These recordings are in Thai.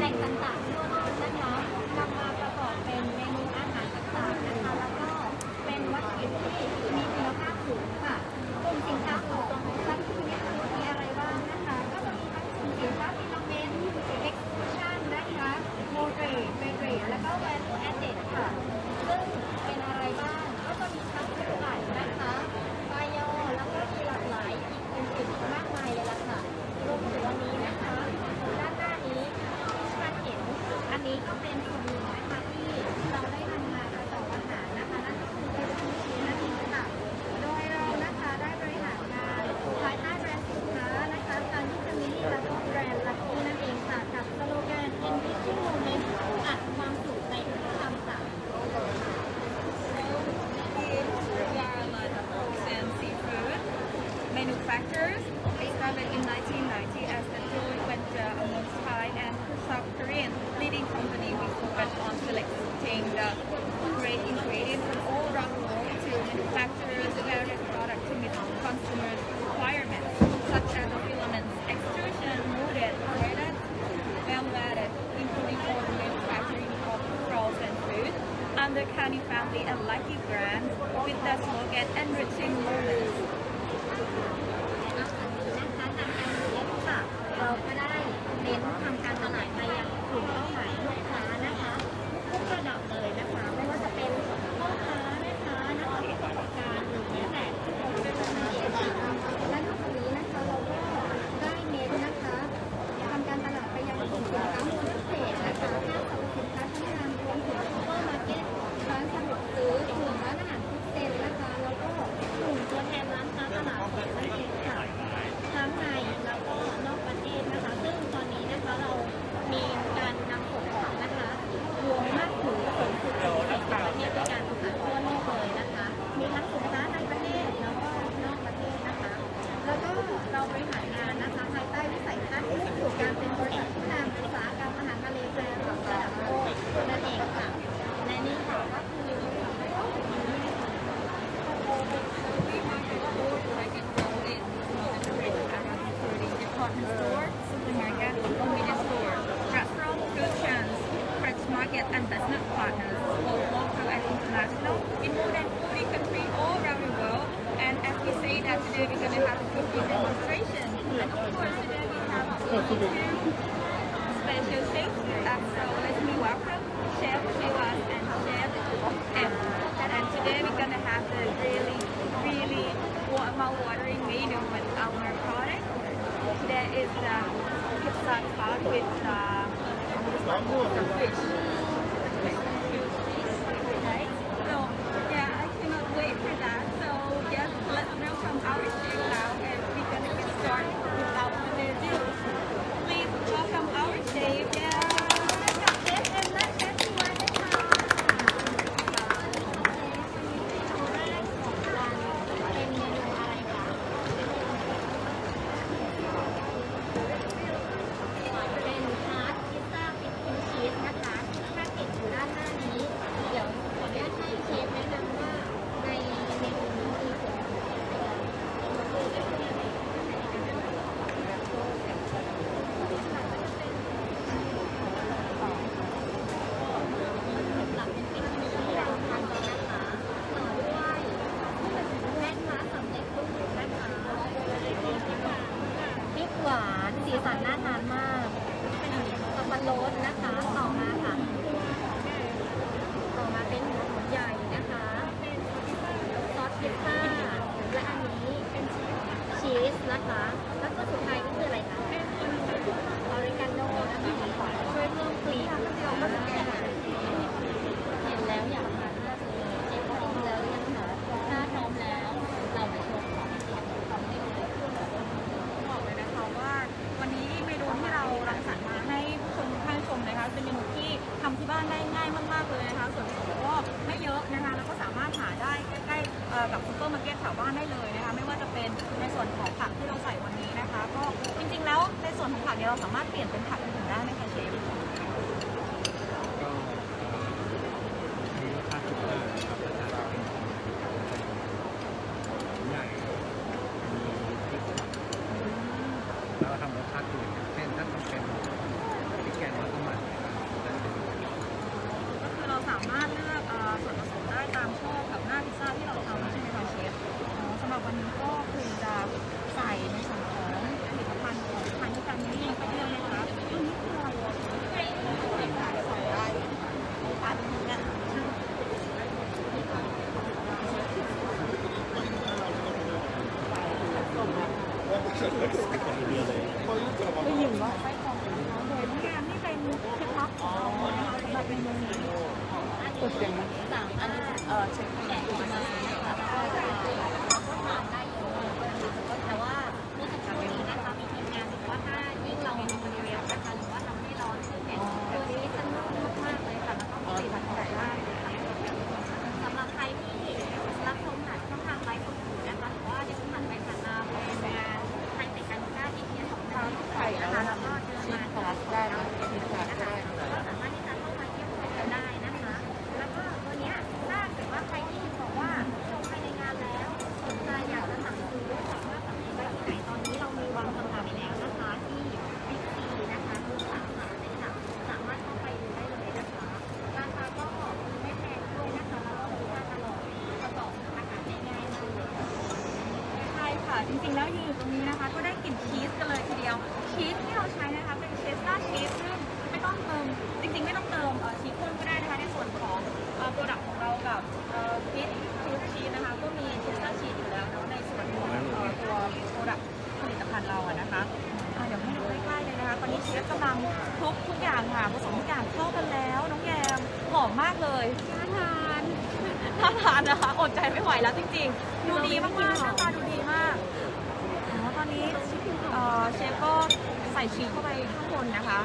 ใน大 นี้ก็เป็นส่วน Pakistani family and lucky brands with the slogan enriching that today we're going to have a cooking demonstration. And of course, today we have two special chefs. So let me welcome Chef Chivas and Chef M. And today we're going to have a really, really mouth-watering menu with our product. Today is the pizza cloud with uh, some fish. สนะคะ แล้วก็สุดท้ายก็คืออะไรคะออริกาโน่ะคะช่วยเพิ่มกลิ่นแล้วก็จะเป็ เราสามารถเปลี่ยนเป็นผัก ผสมทุกอย่างเข้ากันแล้วน้องแยมหอมมากเลยน่าทานน่าทานนะคะอดใจไม่ไหวแล้วจริงๆ ดูดีมากๆหน้าตาดูดีมากแล้วตอนนี้เชฟก็ใส่ชีสเข้าไปข้างบนนะคะ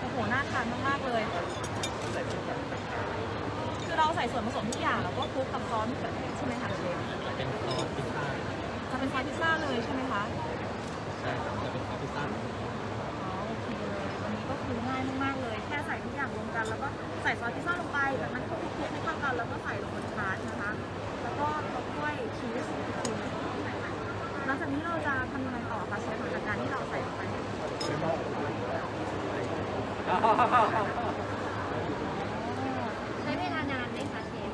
โอ้โหน่าทานมากๆเลย คือเราใส่ส่วนผสมทุกอย่างแล้วก็คลุกกับซอสมะเขือเทศใช่ไหมคะเชฟจะเป็นซอสพิซซ่าเลยใช่ไหมคะใช่จะเป็นซอสพิซซ่าอ๋อโอเคเลยวันนี้ก็คือง่ายมากๆเลยัน แล้วก็ใส่ซอสพิซซ่าลงไปแต่นั้นคลุกคลุกให้เข้ากัน แล้วก็ใส่ลงบนชาร์ตนะคะ แล้วก็ตบด้วยชีสหลังจากนี้เราจะทำยังไงต่อคะเชฟหลัจากการที่เราใส่ลงไปใช้เวลานานไหมคะเชฟ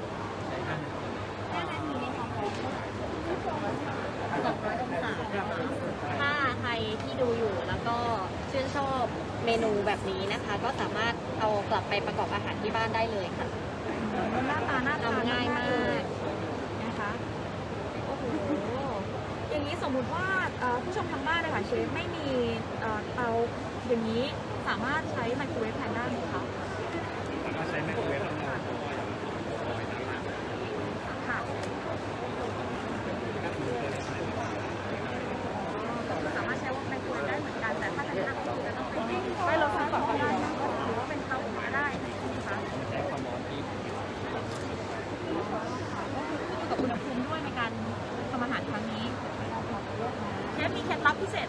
ห้านาทีในความร้อนสองร้อยองศถ้าใครที่ดูอยู่แล้วก็ชื่นชอบเมนูแบบนี้นะคะ ก็สามารถ เอากลับไปประกอบอาหารที่บ้านได้เลยค่ะหน้าตาหน้าทาำง่ายมาก นะคะโอ้โหอย่างนี้สมมุติว่าผู้ชมทางบ้านนะคะเชฟไม่มีเเตาอย่างนี้สามารถใช้ไมโครเวฟแทนได้ไหมคะ สามารถใช้ไมโครเวฟ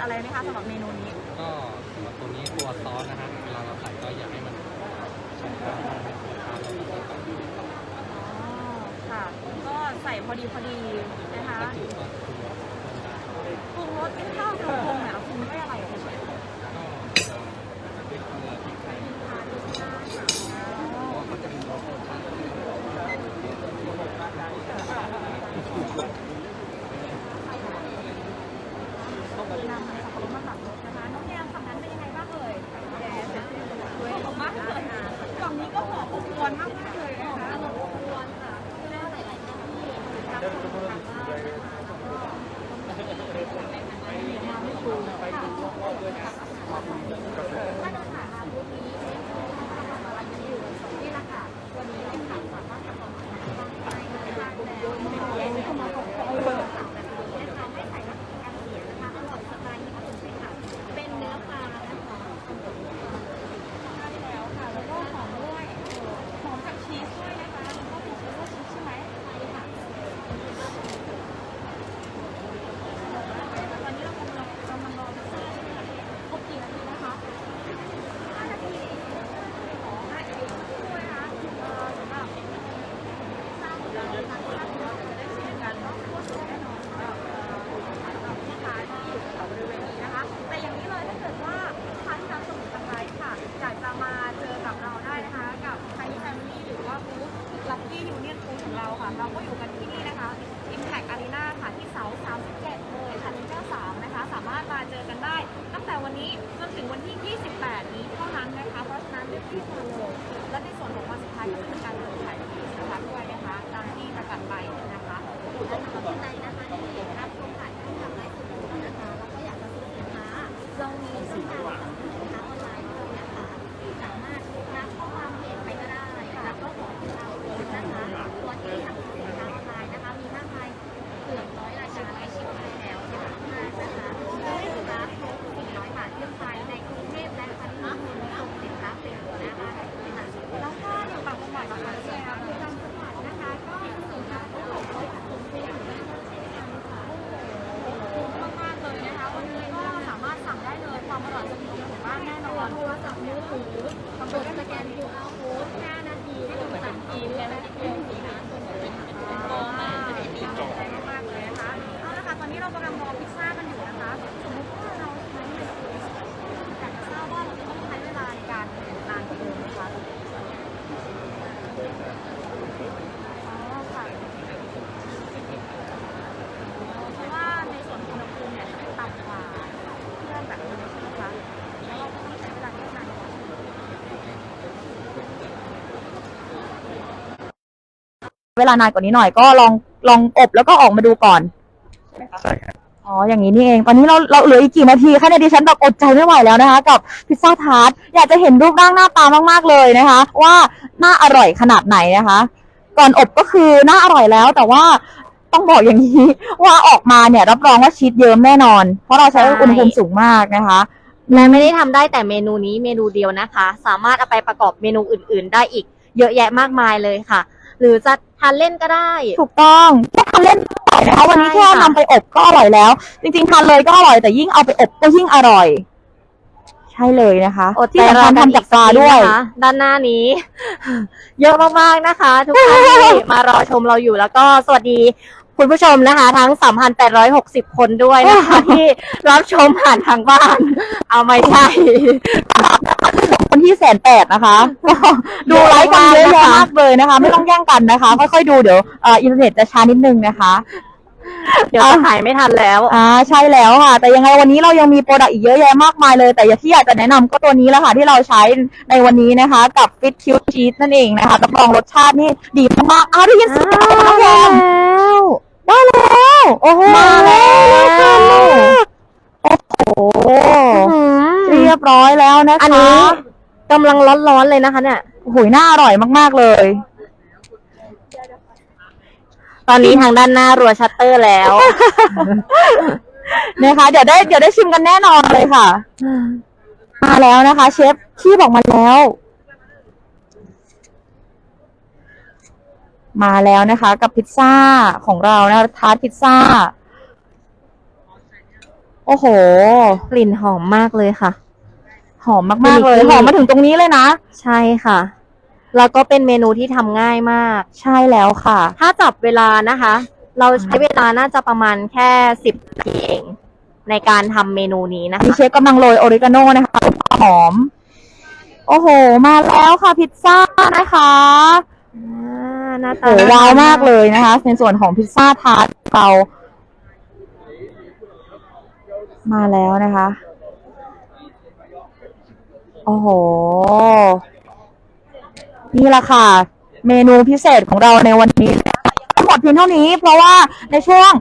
ไรไหมคะสำหรับเมนูนี้ ก็สำหรับตัวนี้ตัวซอสนะฮะเวลาเราใส่ก็อยากให้มันช้ได้ครับแล้ก็ใส่ค่ะ ก็ใส่พอดีพอดีนะคะปรุงรสไม่เท่ากับปง ศัพท์มือถือกำหนดสแกน QR code 5นาทีให้ถึงสั่งกินและนาทีเดียวสีนะส่วนใหญ่เป็นเป็นโกมากเลยน่าสนใจมากๆเลยนะคะเอาละค่ะตอนนี้เรากำลังรอพิซซ่ากันอยู่นะคะสมมติว่าเราใช้ในอยากจะทราบว่าเราจะต้องใช้เวลาในการนานกี่เดือนนะคะอ๋อค่ะ เพราะว่าในส่วนอุณหภูมิเนี่ยจะต่ำกว่าเครื่องแบบนี้ใช่ไหมคะแล้วเราก็ต้องใช้เวลาที่นานกว่า เวลานานกว่านี้หน่อยก็ลองลองอบแล้วก็ออกมาดูก่อนใช่ครับ อ๋ออย่างนี้นี่เอง ตอนนี้เราเราเหลืออีกกี่นาทีคะเนี่ยดิฉันแบบอดใจไม่ไหวแล้วนะคะ กับพิซซ่าทาร์ตอยากจะเห็นรูปร่างหน้าตามากๆเลยนะคะ ว่าน่าอร่อยขนาดไหนนะคะ ก่อนอบก็คือน่าอร่อยแล้ว แต่ว่าต้องบอกอย่างนี้ ว่าออกมาเนี่ยรับรองว่าชีสเยิ้มแน่นอน เพราะเราใช้อุณหภูมิสูงมากนะคะ และไม่ได้ทำได้แต่เมนูนี้เมนูเดียวนะคะ สามารถเอาไปประกอบเมนูอื่น ๆ ได้อีก เยอะแยะมากมายเลยค่ะ หรือจะทานเล่นก็ได้ ถูกต้องแค่ทานเล่นก็อร่อยนะคะวันนี้ใช่แค่ค่ะ นำไปอบก็อร่อยแล้ว จริงๆทานเลยก็อร่อยแต่ยิ่งเอาไปอบก็ยิ่งอร่อย ใช่เลยนะคะอดที่ใจรสำอคัญกันทำจากปลาด้วยอีกสักนินะคะด้านหน้านี้ เยอะมากๆนะคะ ทุกท่านที่มารอชมเราอยู่แล้วก็สวัสดีคุณผู้ชมนะคะ ทั้ง 3,860 คนด้วยนะคะ ที่รับชมผ่านทางบ้าน เอาไม่ใช่ คนที่แสนแปดนะคะก็ดูไลฟ์กันเยอะแยะมากเลยนะคะ ไม่ต้องแย่งกันนะคะ ค่อยๆดูเดี๋ยวเอ่ออินเทอร์เน็ตจะช้านิดนึงนะคะ เดี๋ยวจะถ่ายไม่ทันแล้วอ่าใช่แล้วค่ะ แต่ยังไงวันนี้เรายังมีโปรดักต์อีกเยอะแยะมากมายเลย แต่อย่างที่อยากจะแนะนำก็ตัวนี้แหละค่ะ ที่เราใช้ในวันนี้นะคะ กับฟิตคิวชีสนั่นเองนะคะรับรองรสชาตินี่ดีมากๆอ้าวได้ยินเสียงน้องแยมได้แล้วโอ้โหมาแล้วค่ะโอ้โห เรียบร้อยแล้วนะคะ อันนี้ กำลังร้อนๆเลยนะคะเนี่ยโอ้โหน่าอร่อยมากๆเลย ตอนนี้ทางด้านหน้ารัวชัตเตอร์แล้ว นะคะ เดี๋ยวได้เดี๋ยวได้ชิมกันแน่นอนเลยค่ะ มาแล้วนะคะ เชฟที่บอกมาแล้ว มาแล้วนะคะ กับพิซซ่าของเรานะทาร์ตพิซซ่า โอ้โห กลิ่นหอมมากเลยค่ะ หอมมากๆเลยเป็นอีกหอมมาถึงตรงนี้เลยนะ ใช่ค่ะ แล้วก็เป็นเมนูที่ทำง่ายมาก ใช่แล้วค่ะ ถ้าจับเวลานะคะ เราใช้เวลาน่าจะประมาณแค่สิบนาทีเอง ในการทำเมนูนี้นะมีคะเชฟกำลังโรยออริกาโนนะคะหอม โอ้โห มาแล้วค่ะพิซซ่านะคะอ่าหน้าตาโอ้ว้าวมากเลยนะคะ ในส่วนของพิซซ่าทาร์ตเรามาแล้วนะคะ โอ้โห นี่แหละค่ะ เมนูพิเศษของเราในวันนี้นะคะยังไม่หมดเพียงเท่านี้ เพราะว่าในช่วง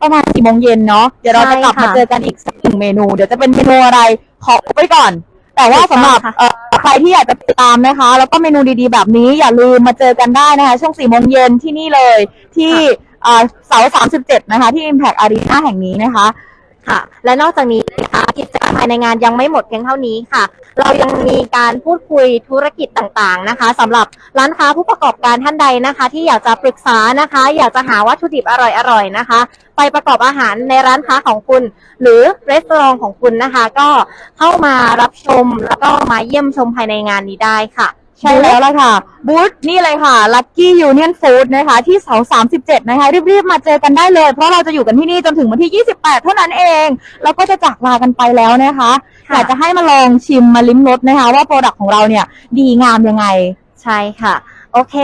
ประมาณสี่โมงเย็นเนาะเดี๋ยวเราจะกลับมาเจอกันอีกสักหนึ่งเมนู เดี๋ยวจะเป็นเมนูอะไรขออุบไว้ก่อน แต่ว่าสำหรับเอ่อใครที่อยากจะติดตามนะคะ แล้วก็เมนูดีๆแบบนี้อย่าลืมมาเจอกันได้นะคะ ช่วงสี่โมงเย็นที่นี่เลยที่เอ่อเสาสามสิบเจ็ดนะคะ ที่ Impact Arena แห่งนี้นะคะ ค่ะ และนอกจากนี้นะคะกิจกรรมภายในงานยังไม่หมดเพียงเท่านี้ค่ะ เรายังมีการพูดคุยธุรกิจต่างๆนะคะสำหรับร้านค้าผู้ประกอบการท่านใดนะคะ ที่อยากจะปรึกษานะคะ อยากจะหาวัตถุดิบอร่อยๆนะคะ ไปประกอบอาหารในร้านค้าของคุณ หรือร้านของคุณนะคะ ก็เข้ามารับชมแล้วก็มาเยี่ยมชมภายในงานนี้ได้ค่ะ ใช่แล้วล่ะค่ะบูธนี่เลยค่ะ Lucky Union Food นะคะ ที่เสา37 นะคะ รีบๆ มาเจอกันได้เลย เพราะเราจะอยู่กันที่นี่จนถึงวันที่ 28 เท่านั้นเอง แล้วก็จะจากลากันไปแล้วนะคะค่ะอยากจะให้มาลองชิมมาลิ้มรสนะคะ ว่าโปรดักต์ของเราเนี่ย ดีงามยังไง ใช่ค่ะ โอเค